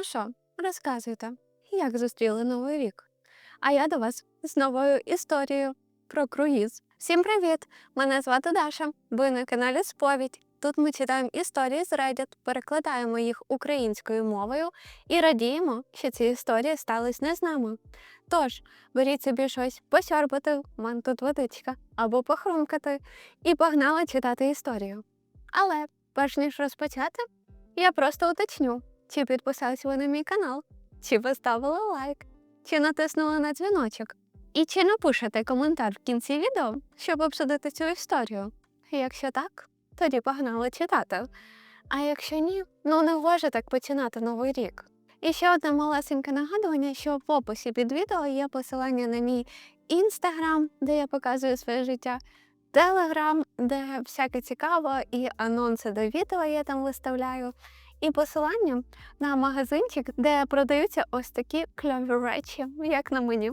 Ну що, розказуйте, як зустріли Новий рік? А я до вас з новою історією про круїз. Всім привіт! Мене звати Даша. Ви на каналі Сповідь. Тут ми читаємо історії з Reddit, перекладаємо їх українською мовою і радіємо, що ці історії стались не з нами. Тож, беріть собі щось посьорбати, у тут водичка, або похрумкати, і погнали читати історію. Але перш ніж розпочати, я просто уточню, чи підписались ви на мій канал, чи поставили лайк, чи натиснули на дзвіночок, і чи напишете коментар в кінці відео, щоб обсудити цю історію. Якщо так, тоді погнали читати. А якщо ні, ну не може так починати новий рік. І ще одне малесеньке нагадування, що в описі під відео є посилання на мій інстаграм, де я показую своє життя, телеграм, де всяке цікаво, і анонси до відео я там виставляю. І посилання на магазинчик, де продаються ось такі кльові речі, як на мені.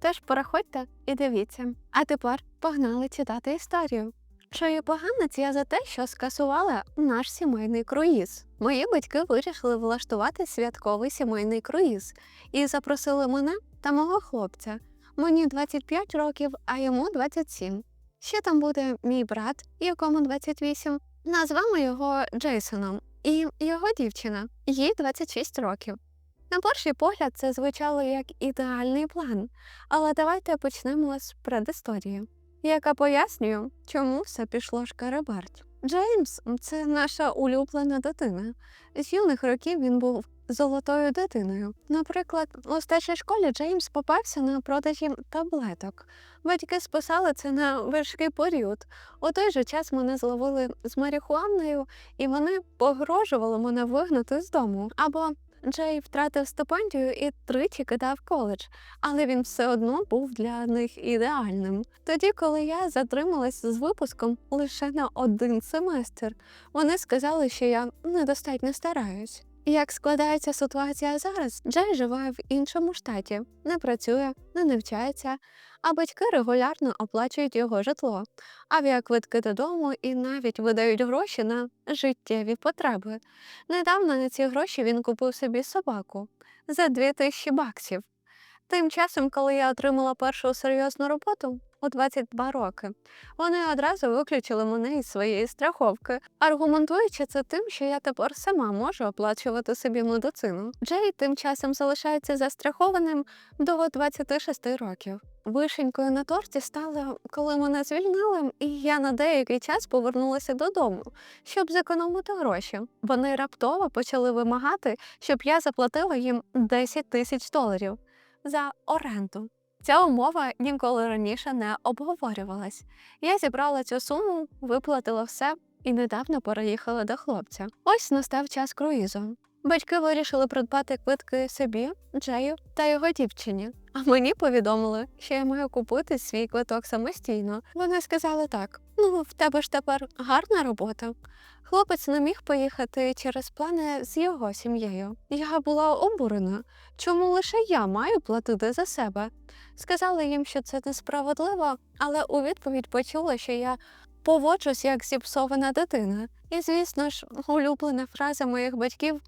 Тож переходьте і дивіться. А тепер погнали читати історію. Що є погано, це я за те, що скасувала наш сімейний круїз. Мої батьки вирішили влаштувати святковий сімейний круїз і запросили мене та мого хлопця. Мені 25 років, а йому 27. Ще там буде мій брат, якому 28. Назвемо його Джейсоном, і його дівчина, їй 26 років. На перший погляд, це звучало як ідеальний план, але давайте почнемо з предісторії, яка пояснює, чому все пішло шкараберть. Джеймс це наша улюблена дитина. З юних років він був золотою дитиною. Наприклад, у старшій школі Джеймс попався на продажі таблеток. Батьки списали це на важкий період. У той же час мене зловили з марихуаною, і вони погрожували мене вигнати з дому. Або Джей втратив стипендію і тричі кидав коледж, але він все одно був для них ідеальним. Тоді, коли я затрималась з випуском лише на один семестр, вони сказали, що я недостатньо стараюсь. Як складається ситуація зараз, Джей живе в іншому штаті, не працює, не навчається, а батьки регулярно оплачують його житло, авіаквитки додому і навіть видають гроші на життєві потреби. Недавно на ці гроші він купив собі собаку за 2000 баксів. Тим часом, коли я отримала першу серйозну роботу у 22 роки, вони одразу виключили мене із своєї страховки, аргументуючи це тим, що я тепер сама можу оплачувати собі медицину. Джей тим часом залишається застрахованим до 26 років. Вишенькою на торті стало, коли мене звільнили, і я на деякий час повернулася додому, щоб зекономити гроші. Вони раптово почали вимагати, щоб я заплатила їм 10 тисяч доларів за оренду. Ця умова ніколи раніше не обговорювалась. Я зібрала цю суму, виплатила все і недавно переїхала до хлопця. Ось настав час круїзу. Батьки вирішили придбати квитки собі, Джею та його дівчині. А мені повідомили, що я маю купити свій квиток самостійно. Вони сказали так: ну, в тебе ж тепер гарна робота. Хлопець не міг поїхати через плани з його сім'єю. Я була обурена. Чому лише я маю платити за себе? Сказала їм, що це несправедливо, але у відповідь почула, що я поводжусь як зіпсована дитина. І, звісно ж, улюблена фраза моїх батьків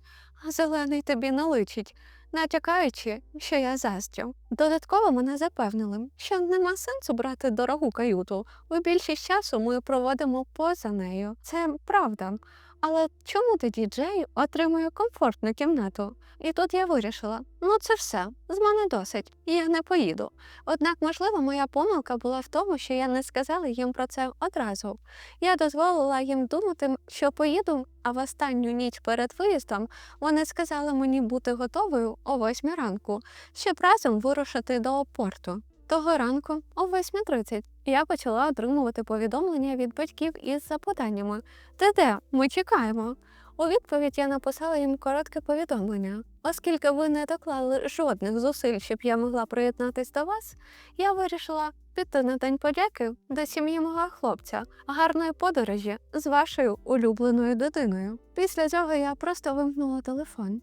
зелений тобі не личить, натякаючи, що я заздрю. Додатково мене запевнили, що нема сенсу брати дорогу каюту, бо більшість часу ми проводимо поза нею. Це правда. Але чому тоді Джей отримує комфортну кімнату? І тут я вирішила: ну це все, з мене досить, я не поїду. Однак, можливо, моя помилка була в тому, що я не сказала їм про це одразу. Я дозволила їм думати, що поїду, а в останню ніч перед виїздом вони сказали мені бути готовою о 8 ранку, щоб разом вирушити до порту. Того ранку, о 8.30, я почала отримувати повідомлення від батьків із запитаннями: Ти де? Ми чекаємо. У відповідь я написала їм коротке повідомлення. Оскільки ви не доклали жодних зусиль, щоб я могла приєднатись до вас, я вирішила піти на день подяки до сім'ї мого хлопця, гарної подорожі з вашою улюбленою дитиною. Після цього я просто вимкнула телефон.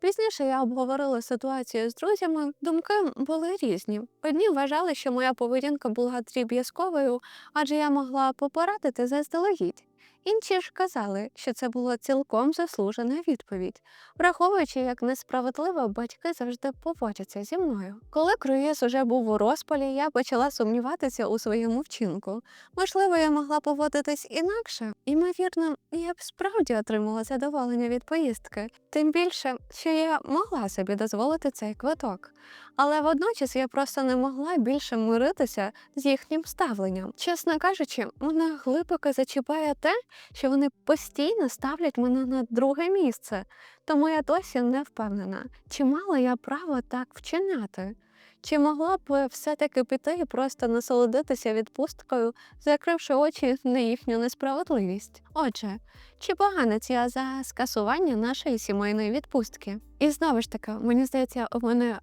Пізніше я обговорила ситуацію з друзями. Думки були різні. Одні вважали, що моя поведінка була дріб'язковою, адже я могла попередити заздалегідь. Інші ж казали, що це було цілком заслужена відповідь, враховуючи, як несправедливо батьки завжди поводяться зі мною. Коли круїз уже був у розпалі, я почала сумніватися у своєму вчинку. Можливо, я могла поводитись інакше. Імовірно, я б справді отримала задоволення від поїздки, тим більше, що я могла собі дозволити цей квиток. Але водночас я просто не могла більше миритися з їхнім ставленням. Чесно кажучи, мене глибоко зачіпає те, що вони постійно ставлять мене на друге місце, тому я досі не впевнена, чи мала я право так вчиняти. Чи могла б все-таки піти і просто насолодитися відпусткою, закривши очі на їхню несправедливість? Отже, чи поганець я за скасування нашої сімейної відпустки? І знову ж таки, мені здається, у мене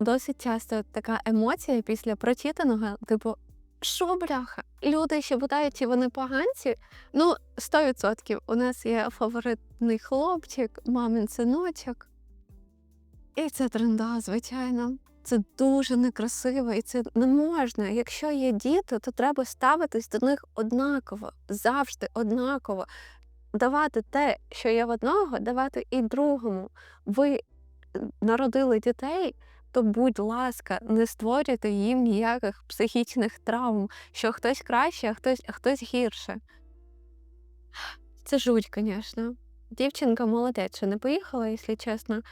досить часто така емоція після прочитаного, типу, що бляха? Люди ще питають, чи вони поганці? Ну, 100%. У нас є фаворитний хлопчик, мамин синочок. І це тренда, звичайно. Це дуже некрасиво, і це не можна. Якщо є діти, то треба ставитись до них однаково, завжди однаково. Давати те, що є в одного, давати і другому. Ви е, народили дітей, то, будь ласка, не створюйте їм ніяких психічних травм, що хтось краще, а хтось, а хтось гірше. Це жуть, звісно. Дівчинка молодець, що не поїхала, якщо чесно.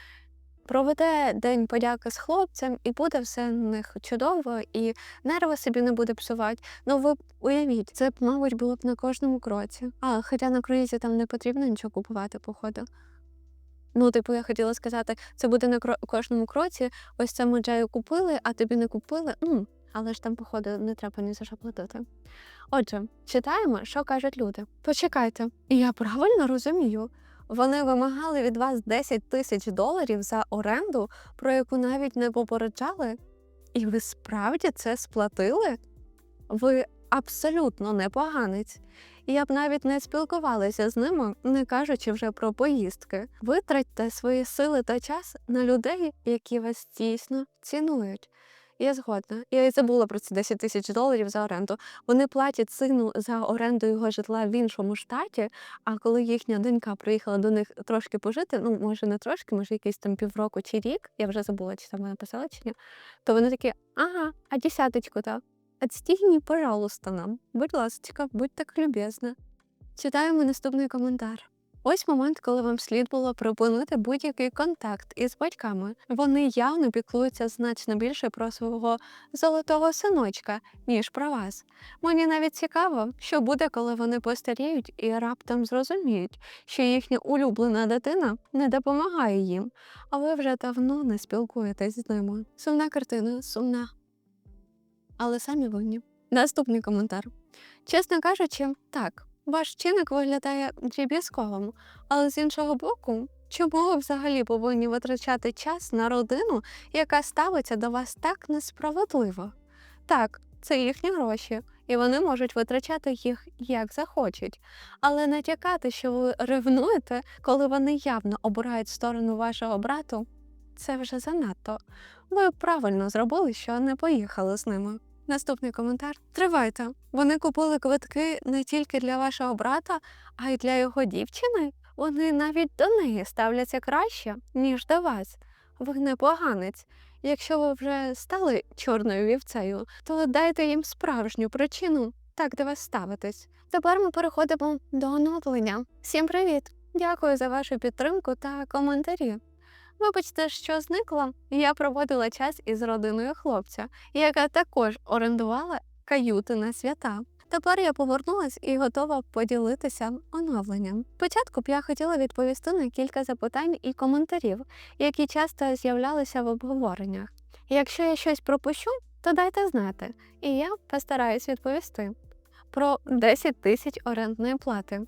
Проведе день подяки з хлопцем, і буде все в них чудово, і нерви собі не буде псувати. Ну ви уявіть, це б, мабуть, було б на кожному кроці. А, хоча на круїзі там не потрібно нічого купувати, походу. Ну, типу, я хотіла сказати, це буде на кожному кроці. Ось це ми Джею купили, а тобі не купили. м але ж там, походу, не треба ні за що платити. Отже, читаємо, що кажуть люди. Почекайте, і я правильно розумію. Вони вимагали від вас 10 тисяч доларів за оренду, про яку навіть не попереджали. І ви справді це сплатили? Ви абсолютно не поганець. Я б навіть не спілкувалася з ними, не кажучи вже про поїздки. Витратьте свої сили та час на людей, які вас дійсно цінують. Я згодна. Я і забула про ці 10 тисяч доларів за оренду. Вони платять сину за оренду його житла в іншому штаті. А коли їхня донька приїхала до них трошки пожити, ну може не трошки, може якийсь там півроку чи рік, я вже забула, чи там вона написала чи ні, то вони такі, ага, а десяточку то Отстігні, пожалуйста, нам. Будь ласка, будь так любезна. Читаємо наступний коментар. Ось момент, коли вам слід було припинити будь-який контакт із батьками. Вони явно піклуються значно більше про свого золотого синочка, ніж про вас. Мені навіть цікаво, що буде, коли вони постаріють і раптом зрозуміють, що їхня улюблена дитина не допомагає їм, а ви вже давно не спілкуєтесь з ними. Сумна картина, сумна але самі винні. Наступний коментар. Чесно кажучи, так, ваш вчинок виглядає дріб'язковим, але з іншого боку, чому ви взагалі повинні витрачати час на родину, яка ставиться до вас так несправедливо? Так, це їхні гроші, і вони можуть витрачати їх як захочуть, але натякати, що ви ревнуєте, коли вони явно обирають сторону вашого брату, це вже занадто. Ви правильно зробили, що не поїхали з ними. Наступний коментар. Тривайте. Вони купили квитки не тільки для вашого брата, а й для його дівчини. Вони навіть до неї ставляться краще, ніж до вас. Ви не поганець. Якщо ви вже стали чорною вівцею, то дайте їм справжню причину так до вас ставитись. Тепер ми переходимо до оновлення. Всім привіт! Дякую за вашу підтримку та коментарі. Вибачте, що зникла. Я проводила час із родиною хлопця, яка також орендувала каюти на свята. Тепер я повернулась і готова поділитися оновленням. Спочатку б я хотіла відповісти на кілька запитань і коментарів, які часто з'являлися в обговореннях. Якщо я щось пропущу, то дайте знати, і я постараюсь відповісти. Про 10 тисяч орендної плати.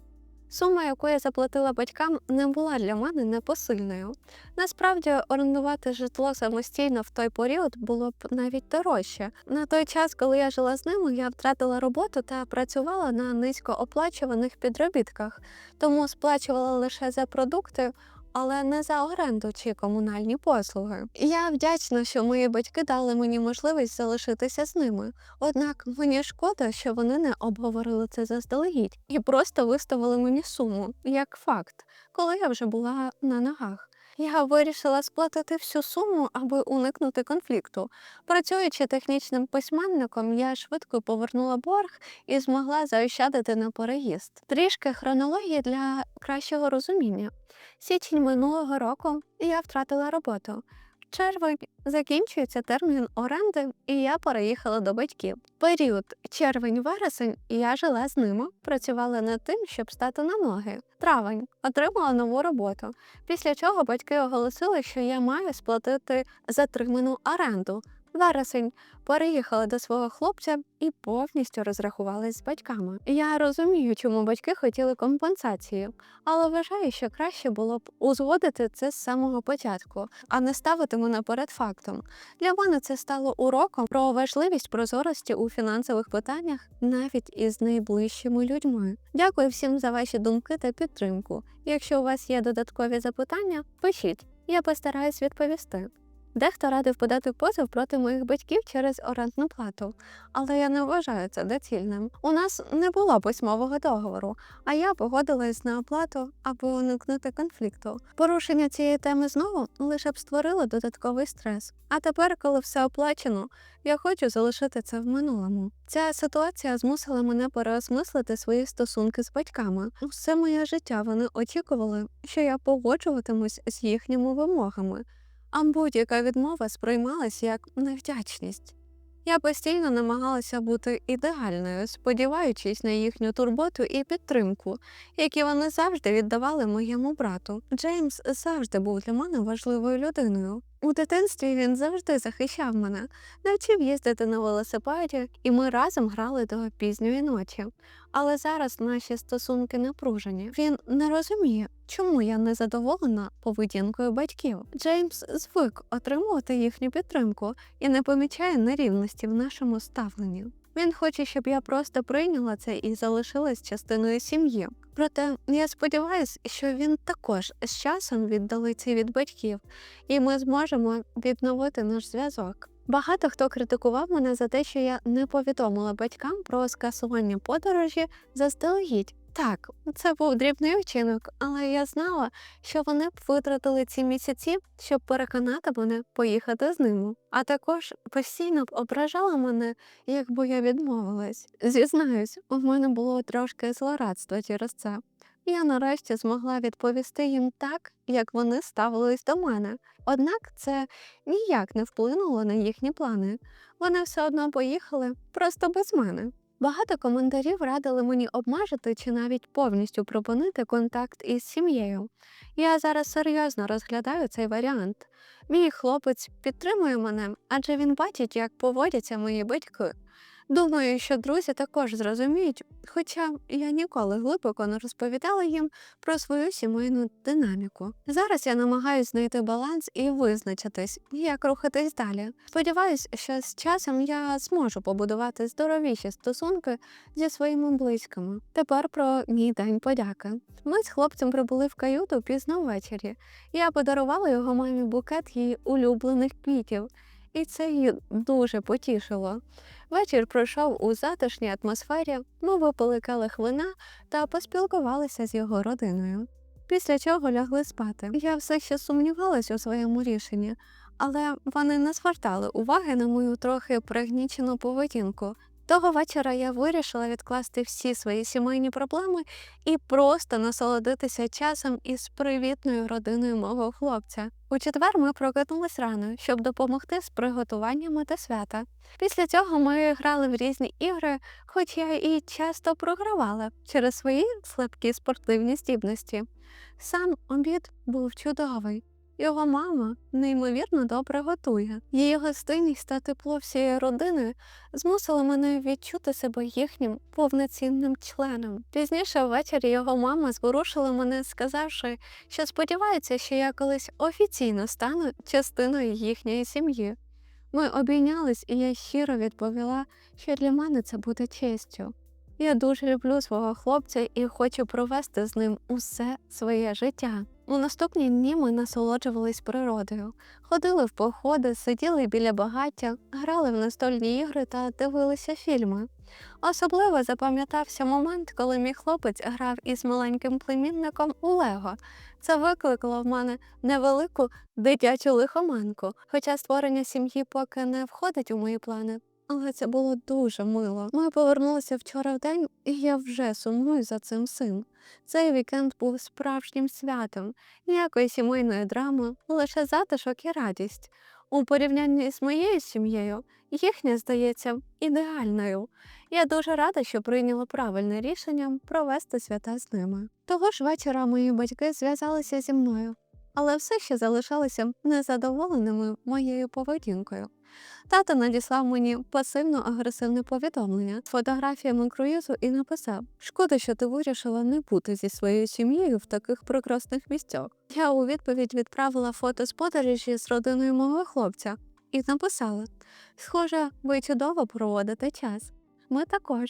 Сума, яку я заплатила батькам, не була для мене непосильною. Насправді, орендувати житло самостійно в той період було б навіть дорожче. На той час, коли я жила з ними, я втратила роботу та працювала на низькооплачуваних підробітках, тому сплачувала лише за продукти, але не за оренду чи комунальні послуги. Я вдячна, що мої батьки дали мені можливість залишитися з ними. Однак мені шкода, що вони не обговорили це заздалегідь і просто виставили мені суму як факт, коли я вже була на ногах. Я вирішила сплатити всю суму, аби уникнути конфлікту. Працюючи технічним письменником, я швидко повернула борг і змогла заощадити на переїзд. Трішки хронології для кращого розуміння. Січень минулого року я втратила роботу. Червень закінчується термін оренди, і я переїхала до батьків. Період червень-вересень я жила з ними, працювала над тим, щоб стати на ноги. Травень отримала нову роботу. Після чого батьки оголосили, що я маю сплатити затриману оренду. Вересень переїхала до свого хлопця і повністю розрахувалась з батьками. Я розумію, чому батьки хотіли компенсації, але вважаю, що краще було б узгодити це з самого початку, а не ставити мене перед фактом. Для мене це стало уроком про важливість прозорості у фінансових питаннях навіть із найближчими людьми. Дякую всім за ваші думки та підтримку. Якщо у вас є додаткові запитання, пишіть, я постараюсь відповісти. Дехто радив подати позов проти моїх батьків через орендну плату, але я не вважаю це доцільним. У нас не було письмового договору, а я погодилась на оплату, аби уникнути конфлікту. Порушення цієї теми знову лише б створило додатковий стрес. А тепер, коли все оплачено, я хочу залишити це в минулому. Ця ситуація змусила мене переосмислити свої стосунки з батьками. Все моє життя вони очікували, що я погоджуватимусь з їхніми вимогами а будь-яка відмова сприймалась як невдячність. Я постійно намагалася бути ідеальною, сподіваючись на їхню турботу і підтримку, які вони завжди віддавали моєму брату. Джеймс завжди був для мене важливою людиною. У дитинстві він завжди захищав мене, навчив їздити на велосипеді, і ми разом грали до пізньої ночі. Але зараз наші стосунки напружені. Він не розуміє, чому я не задоволена поведінкою батьків. Джеймс звик отримувати їхню підтримку і не помічає нерівності в нашому ставленні. Він хоче, щоб я просто прийняла це і залишилась частиною сім'ї. Проте я сподіваюся, що він також з часом віддалиться від батьків, і ми зможемо відновити наш зв'язок. Багато хто критикував мене за те, що я не повідомила батькам про скасування подорожі заздалегідь. Так, це був дрібний вчинок, але я знала, що вони б витратили ці місяці, щоб переконати мене поїхати з ними. А також постійно б ображала мене, якби я відмовилась. Зізнаюсь, у мене було трошки злорадства через це. Я нарешті змогла відповісти їм так, як вони ставились до мене. Однак це ніяк не вплинуло на їхні плани. Вони все одно поїхали просто без мене. Багато коментарів радили мені обмежити чи навіть повністю припинити контакт із сім'єю. Я зараз серйозно розглядаю цей варіант. Мій хлопець підтримує мене, адже він бачить, як поводяться мої батьки. Думаю, що друзі також зрозуміють, хоча я ніколи глибоко не розповідала їм про свою сімейну динаміку. Зараз я намагаюся знайти баланс і визначитись, як рухатись далі. Сподіваюсь, що з часом я зможу побудувати здоровіші стосунки зі своїми близькими. Тепер про мій день подяки. Ми з хлопцем прибули в каюту пізно ввечері. Я подарувала його мамі букет її улюблених квітів, і це її дуже потішило. Вечір пройшов у затишній атмосфері, ми випили келих та поспілкувалися з його родиною. Після чого лягли спати. Я все ще сумнівалась у своєму рішенні, але вони не звертали уваги на мою трохи пригнічену поведінку. Того вечора я вирішила відкласти всі свої сімейні проблеми і просто насолодитися часом із привітною родиною мого хлопця. У четвер ми прокинулись рано, щоб допомогти з приготуваннями та свята. Після цього ми грали в різні ігри, хоч я і часто програвала через свої слабкі спортивні здібності. Сам обід був чудовий. Його мама неймовірно добре готує. Її гостинність та тепло всієї родини змусили мене відчути себе їхнім повноцінним членом. Пізніше ввечері його мама зворушила мене, сказавши, що сподівається, що я колись офіційно стану частиною їхньої сім'ї. Ми обійнялись, і я щиро відповіла, що для мене це буде честю. Я дуже люблю свого хлопця і хочу провести з ним усе своє життя. У наступні дні ми насолоджувались природою, ходили в походи, сиділи біля багаття, грали в настольні ігри та дивилися фільми. Особливо запам'ятався момент, коли мій хлопець грав із маленьким племінником у Лего. Це викликало в мене невелику дитячу лихоманку, хоча створення сім'ї поки не входить у мої плани. Але це було дуже мило. Ми повернулися вчора в день, і я вже сумую за цим син. Цей вікенд був справжнім святом, ніякої сімейної драми, лише затишок і радість. У порівнянні з моєю сім'єю, їхня здається ідеальною. Я дуже рада, що прийняла правильне рішення провести свята з ними. Того ж вечора мої батьки зв'язалися зі мною, але все ще залишалися незадоволеними моєю поведінкою. Тато надіслав мені пасивно-агресивне повідомлення з фотографіями круїзу і написав: Шкода, що ти вирішила не бути зі своєю сім'єю в таких прекрасних місцях. Я у відповідь відправила фото з подорожі з родиною мого хлопця і написала: Схоже, ви чудово проводите час. Ми також.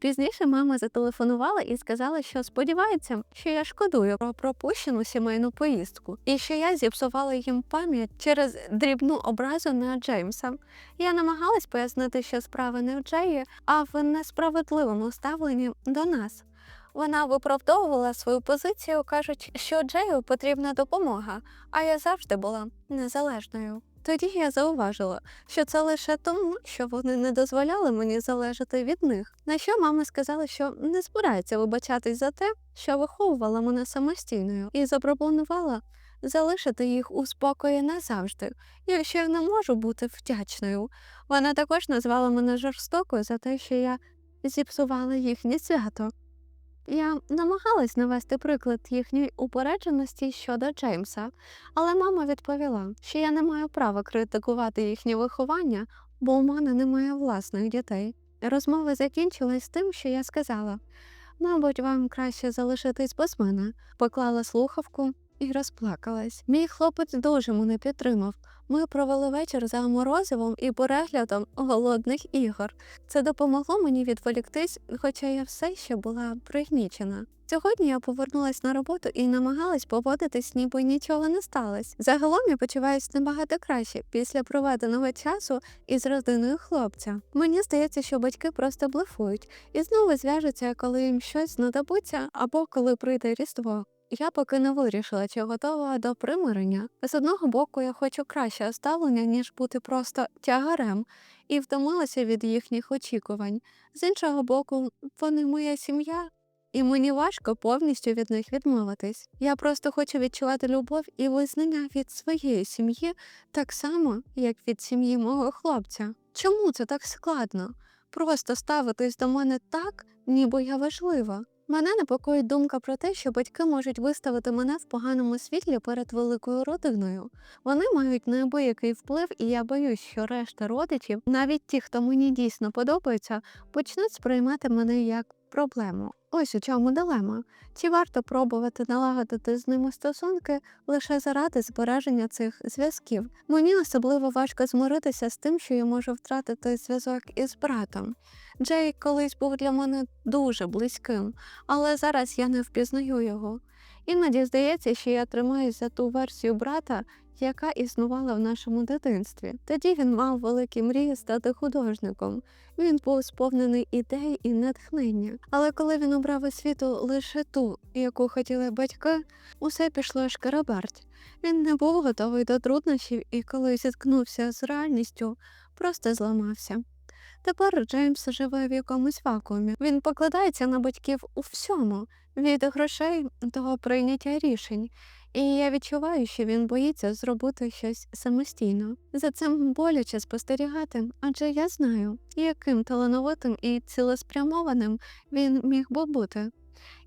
Пізніше мама зателефонувала і сказала, що сподівається, що я шкодую про пропущену сімейну поїздку і що я зіпсувала їм пам'ять через дрібну образу на Джеймса. Я намагалась пояснити, що справа не в Джеї, а в несправедливому ставленні до нас. Вона виправдовувала свою позицію, кажучи, що Джею потрібна допомога, а я завжди була незалежною. Тоді я зауважила, що це лише тому, що вони не дозволяли мені залежати від них. На що мама сказала, що не збирається вибачатись за те, що виховувала мене самостійною, і запропонувала залишити їх у спокої назавжди, якщо я не можу бути вдячною. Вона також назвала мене жорстокою за те, що я зіпсувала їхнє свято. Я намагалась навести приклад їхньої упередженості щодо Джеймса, але мама відповіла, що я не маю права критикувати їхнє виховання, бо у мене немає власних дітей. Розмова закінчилась тим, що я сказала: мабуть, вам краще залишитись без мене, поклала слухавку і розплакалась. Мій хлопець дуже мене підтримав. Ми провели вечір за морозивом і переглядом голодних ігор. Це допомогло мені відволіктись, хоча я все ще була пригнічена. Сьогодні я повернулась на роботу і намагалась поводитись, ніби нічого не сталося. Загалом я почуваюся набагато краще після проведеного часу із родиною хлопця. Мені здається, що батьки просто блефують і знову зв'яжуться, коли їм щось знадобиться або коли прийде різдво. Я поки не вирішила, чи готова до примирення. З одного боку, я хочу краще ставлення, ніж бути просто тягарем, і втомилася від їхніх очікувань. З іншого боку, вони моя сім'я, і мені важко повністю від них відмовитись. Я просто хочу відчувати любов і визнання від своєї сім'ї так само, як від сім'ї мого хлопця. Чому це так складно? Просто ставитись до мене так, ніби я важлива. Мене непокоїть думка про те, що батьки можуть виставити мене в поганому світлі перед великою родиною. Вони мають неабиякий вплив, і я боюсь, що решта родичів, навіть ті, хто мені дійсно подобаються, почнуть сприймати мене як проблему. Ось у чому дилема. Чи варто пробувати налагодити з ними стосунки лише заради збереження цих зв'язків? Мені особливо важко змиритися з тим, що я можу втратити зв'язок із братом. Джей колись був для мене дуже близьким, але зараз я не впізнаю його. Іноді здається, що я тримаюсь за ту версію брата, яка існувала в нашому дитинстві. Тоді він мав великі мрії стати художником. Він був сповнений ідей і натхнення. Але коли він обрав освіту лише ту, яку хотіли батьки, усе пішло шкараберть. Він не був готовий до труднощів і коли зіткнувся з реальністю, просто зламався. Тепер Джеймс живе в якомусь вакуумі. Він покладається на батьків у всьому, від грошей до прийняття рішень. І я відчуваю, що він боїться зробити щось самостійно. За цим боляче спостерігати, адже я знаю, яким талановитим і цілеспрямованим він міг би бути.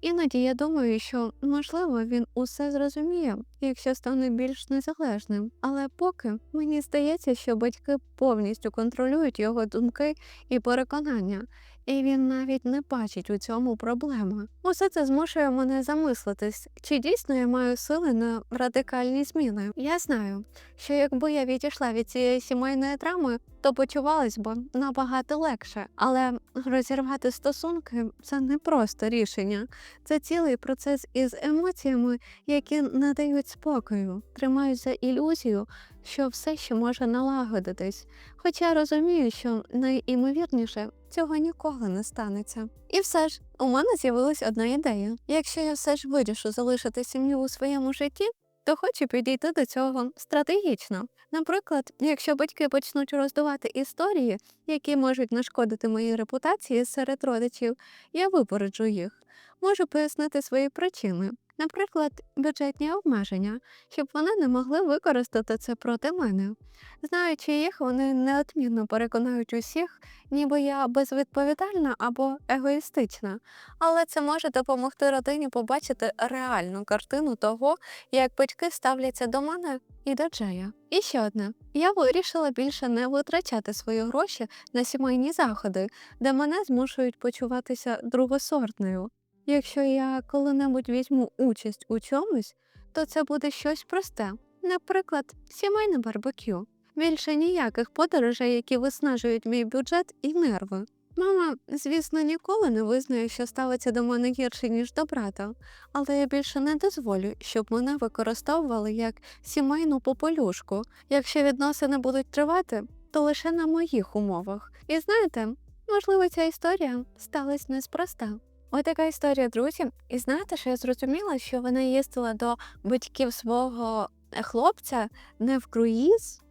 Іноді я думаю, що можливо він усе зрозуміє, якщо стане більш незалежним. Але поки мені здається, що батьки повністю контролюють його думки і переконання, і він навіть не бачить у цьому проблеми. Усе це змушує мене замислитись, чи дійсно я маю сили на радикальні зміни. Я знаю, що якби я відійшла від цієї сімейної драми, то почувалась би набагато легше. Але розірвати стосунки це не просто рішення, це цілий процес із емоціями, які не дають спокою, тримають за ілюзію, що все ще може налагодитись. Хоча розумію, що найімовірніше цього ніколи не станеться. І все ж у мене з'явилась одна ідея. Якщо я все ж вирішу залишити сім'ю у своєму житті, то хочу підійти до цього стратегічно. Наприклад, якщо батьки почнуть роздувати історії, які можуть нашкодити моїй репутації серед родичів, я випереджу їх. Можу пояснити свої причини, наприклад, бюджетні обмеження, щоб вони не могли використати це проти мене. Знаючи їх, вони неодмінно переконають усіх, ніби я безвідповідальна або егоїстична, але це може допомогти родині побачити реальну картину того, як батьки ставляться до мене і до Джея. І ще одне: я вирішила більше не витрачати свої гроші на сімейні заходи, де мене змушують почуватися другосортною. Якщо я коли-небудь візьму участь у чомусь, то це буде щось просте, наприклад, сімейне барбекю. Більше ніяких подорожей, які виснажують мій бюджет і нерви. Мама, звісно, ніколи не визнає, що ставиться до мене гірше, ніж до брата, але я більше не дозволю, щоб мене використовували як сімейну попелюшку. Якщо відносини будуть тривати, то лише на моїх умовах. І знаєте, можливо, ця історія сталася неспроста. Ось така історія, друзі. І знаєте, що я зрозуміла, що вона їздила до батьків свого е, хлопця не в круїз,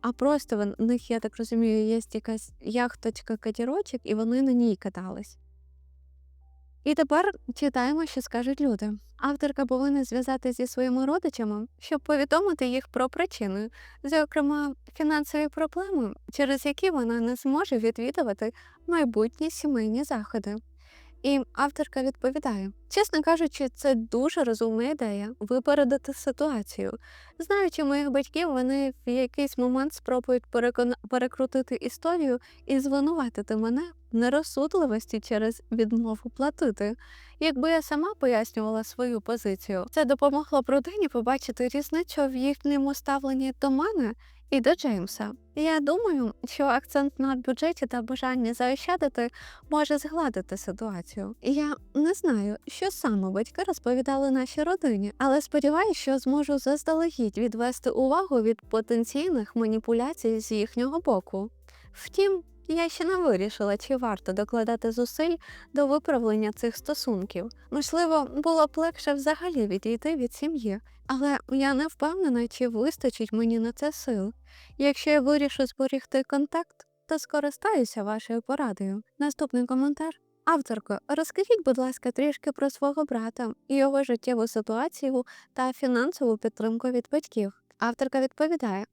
а просто в них, я так розумію, є якась яхточка катерочок, і вони на ній катались. І тепер читаємо, що скажуть люди. Авторка повинна зв'язатися зі своїми родичами, щоб повідомити їх про причини, зокрема фінансові проблеми, через які вона не зможе відвідувати майбутні сімейні заходи. І авторка відповідає: чесно кажучи, це дуже розумна ідея випередити ситуацію. Знаючи моїх батьків, вони в якийсь момент спробують перекона... перекрутити історію і звинуватити мене в нерозсудливості через відмову платити. Якби я сама пояснювала свою позицію, це допомогло б родині побачити різницю в їхньому ставленні до мене і до Джеймса. Я думаю, що акцент на бюджеті та бажання заощадити може згладити ситуацію. Я не знаю, що саме батьки розповідали нашій родині, але сподіваюся, що зможу заздалегідь відвести увагу від потенційних маніпуляцій з їхнього боку. Втім, я ще не вирішила, чи варто докладати зусиль до виправлення цих стосунків. Можливо, було б легше взагалі відійти від сім'ї, але я не впевнена, чи вистачить мені на це сил. Якщо я вирішу зберігти контакт, то скористаюся вашою порадою. Наступний коментар. Авторко, розкажіть, будь ласка, трішки про свого брата, його життєву ситуацію та фінансову підтримку від батьків. Авторка відповідає: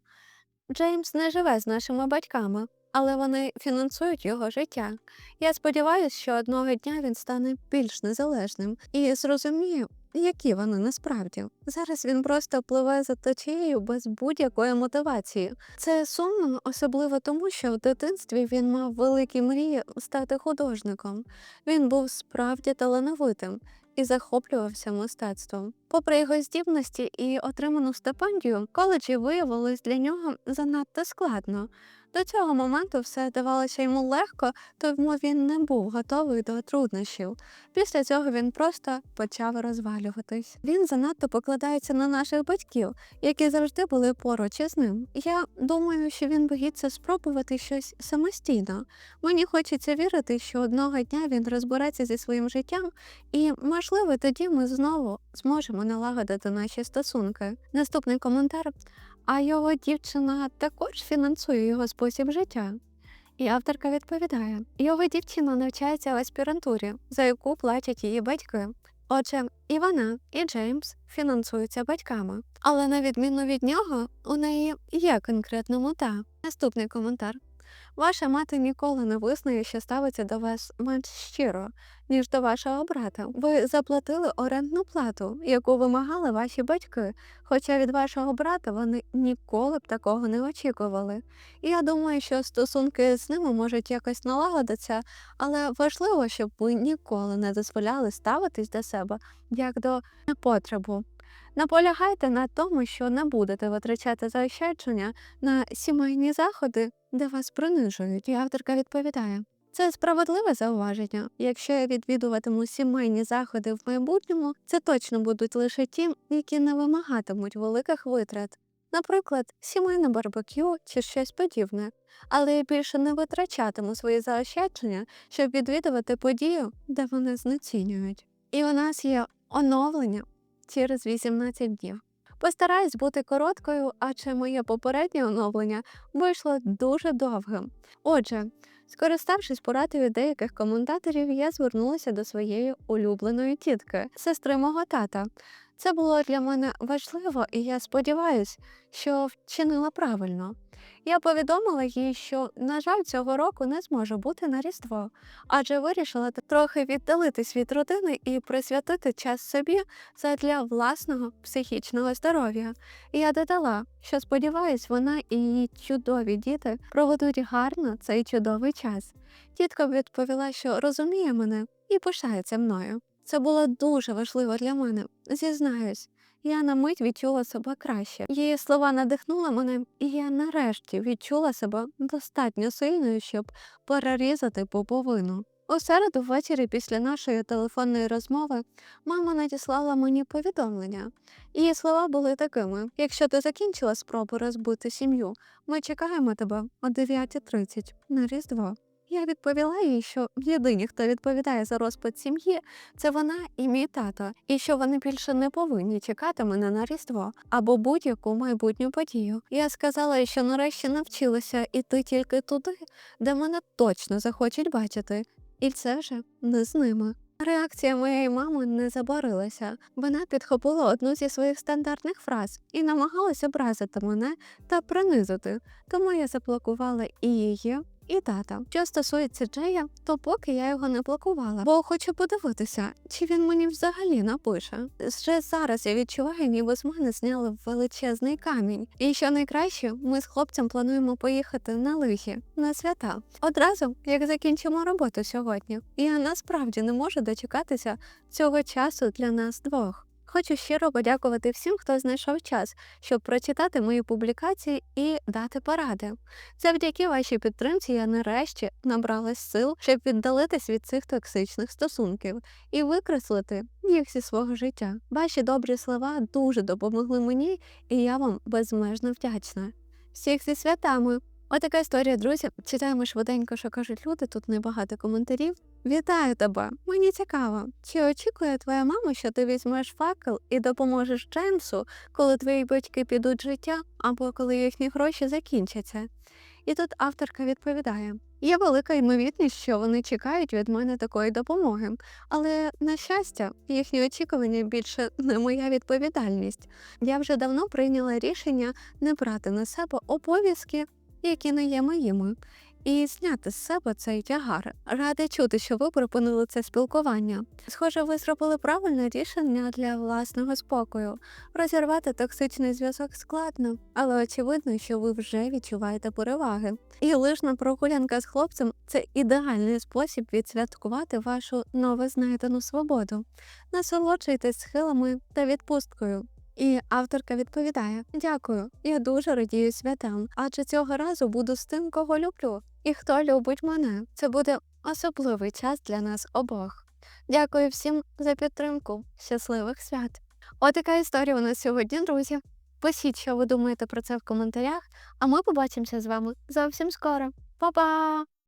Джеймс не живе з нашими батьками, але вони фінансують його життя. Я сподіваюся, що одного дня він стане більш незалежним і зрозуміє, які вони насправді. Зараз він просто пливе за течією без будь-якої мотивації. Це сумно, особливо тому, що в дитинстві він мав великі мрії стати художником. Він був справді талановитим і захоплювався мистецтвом. Попри його здібності і отриману стипендію, коледжі виявилось для нього занадто складно. До цього моменту все давалося йому легко, тому він не був готовий до труднощів. Після цього він просто почав розвалюватись. Він занадто покладається на наших батьків, які завжди були поруч із ним. Я думаю, що він боїться спробувати щось самостійно. Мені хочеться вірити, що одного дня він розбереться зі своїм життям, і, можливо, тоді ми знову зможемо налагодити наші стосунки. Наступний коментар. А його дівчина також фінансує його спосіб життя. І авторка відповідає: його дівчина навчається в аспірантурі, за яку платять її батьки. Отже, і вона, і Джеймс фінансуються батьками. Але на відміну від нього, у неї є конкретна мета. Наступний коментар. Ваша мати ніколи не визнає, що ставиться до вас менш щиро, ніж до вашого брата. Ви заплатили орендну плату, яку вимагали ваші батьки, хоча від вашого брата вони ніколи б такого не очікували. І я думаю, що стосунки з ними можуть якось налагодитися, але важливо, щоб ви ніколи не дозволяли ставитись до себе як до непотребу. Наполягайте на тому, що не будете витрачати заощадження на сімейні заходи, де вас принижують. І авторка відповідає: Це справедливе зауваження. Якщо я відвідуватиму сімейні заходи в майбутньому, це точно будуть лише ті, які не вимагатимуть великих витрат. Наприклад, сімейне барбекю чи щось подібне, але я більше не витрачатиму свої заощадження, щоб відвідувати подію, де вони знецінюють. І у нас є оновлення через 18 днів. Постараюсь бути короткою, адже моє попереднє оновлення вийшло дуже довгим. Отже, скориставшись порадою деяких коментаторів, я звернулася до своєї улюбленої тітки, сестри мого тата. Це було для мене важливо, і я сподіваюся, що вчинила правильно. Я повідомила їй, що, на жаль, цього року не зможу бути на Різдво, адже вирішила трохи віддалитись від родини і присвятити час собі задля власного психічного здоров'я. І я додала, що сподіваюсь, вона і її чудові діти проведуть гарно цей чудовий час. Тітка відповіла, що розуміє мене і пишається мною. Це було дуже важливо для мене, зізнаюсь. Я на мить відчула себе краще. Її слова надихнули мене, і я нарешті відчула себе достатньо сильною, щоб перерізати поповину. У середу ввечері після нашої телефонної розмови мама надіслала мені повідомлення. Її слова були такими: якщо ти закінчила спробу розбити сім'ю, ми чекаємо тебе о 9.30 на Різдво. Я відповіла їй, що єдині, хто відповідає за розпад сім'ї, це вона і мій тато, і що вони більше не повинні чекати мене на Різдво або будь-яку майбутню подію. Я сказала, що нарешті навчилася іти тільки туди, де мене точно захочуть бачити, і це вже не з ними. Реакція моєї мами не забарилася. Вона підхопила одну зі своїх стандартних фраз і намагалася образити мене та принизити, тому я заблокувала і її, і тата. Що стосується Джея, то поки я його не блокувала, бо хочу подивитися, чи він мені взагалі напише. Ще зараз я відчуваю, ніби з мене зняли величезний камінь. І що найкраще, ми з хлопцем плануємо поїхати на лихі на свята. Одразу як закінчимо роботу сьогодні. Я насправді не можу дочекатися цього часу для нас двох. Хочу щиро подякувати всім, хто знайшов час, щоб прочитати мої публікації і дати поради. Завдяки вашій підтримці я нарешті набралась сил, щоб віддалитись від цих токсичних стосунків і викреслити їх зі свого життя. Ваші добрі слова дуже допомогли мені, і я вам безмежно вдячна. Всіх зі святами! Отака історія, друзі. Читаємо швиденько, що кажуть люди. Тут небагато коментарів. Вітаю тебе! Мені цікаво, чи очікує твоя мама, що ти візьмеш факел і допоможеш Джеймсу, коли твої батьки підуть життя або коли їхні гроші закінчаться? І тут авторка відповідає: є велика ймовірність, що вони чекають від мене такої допомоги, але на щастя, їхні очікування більше не моя відповідальність. Я вже давно прийняла рішення не брати на себе обов'язки, які не є моїми і зняти з себе цей тягар. Ради чути, що ви припинили це спілкування. Схоже, ви зробили правильне рішення для власного спокою. Розірвати токсичний зв'язок складно, але очевидно, що ви вже відчуваєте переваги. І лижна прогулянка з хлопцем це ідеальний спосіб відсвяткувати вашу новознайдену свободу. Насолоджуйтесь схилами та відпусткою. І авторка відповідає: Дякую, я дуже радію святам, адже цього разу буду з тим, кого люблю, і хто любить мене. Це буде особливий час для нас обох. Дякую всім за підтримку. Щасливих свят! Отака історія у нас сьогодні, друзі. Пишіть, що ви думаєте про це в коментарях, а ми побачимося з вами зовсім скоро. Па-па!